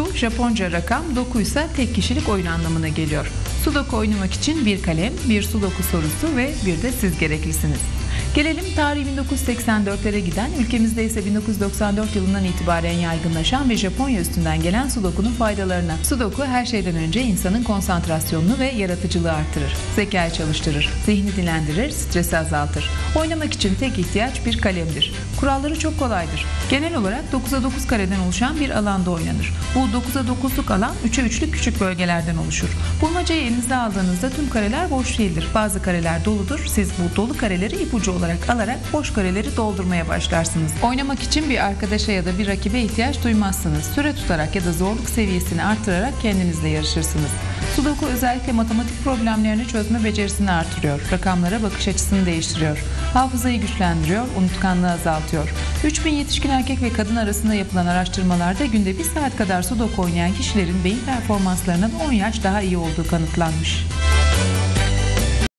Su, Japonca rakam, doku ise tek kişilik oyun anlamına geliyor. Sudoku oynamak için bir kalem, bir sudoku sorusu ve bir de siz gereklisiniz. Gelelim tarihi 1984'lere giden, ülkemizde ise 1994 yılından itibaren yaygınlaşan ve Japonya üstünden gelen Sudoku'nun faydalarına. Sudoku her şeyden önce insanın konsantrasyonunu ve yaratıcılığı artırır. Zekayı çalıştırır, zihni dilendirir, stresi azaltır. Oynamak için tek ihtiyaç bir kalemdir. Kuralları çok kolaydır. Genel olarak 9'a 9 kareden oluşan bir alanda oynanır. Bu 9'a 9'luk alan 3'e 3'lük küçük bölgelerden oluşur. Bulmacayı elinize aldığınızda tüm kareler boş değildir. Bazı kareler doludur. Siz bu dolu kareleri ipucu olarak alarak boş kareleri doldurmaya başlarsınız. Oynamak için bir arkadaşa ya da bir rakibe ihtiyaç duymazsınız. Süre tutarak ya da zorluk seviyesini artırarak kendinizle yarışırsınız. Sudoku özellikle matematik problemlerini çözme becerisini artırıyor. Rakamlara bakış açısını değiştiriyor. Hafızayı güçlendiriyor, unutkanlığı azaltıyor. 3000 yetişkin erkek ve kadın arasında yapılan araştırmalarda günde 1 saat kadar sudoku oynayan kişilerin beyin performanslarının 10 yaş daha iyi olduğu kanıtlanmış.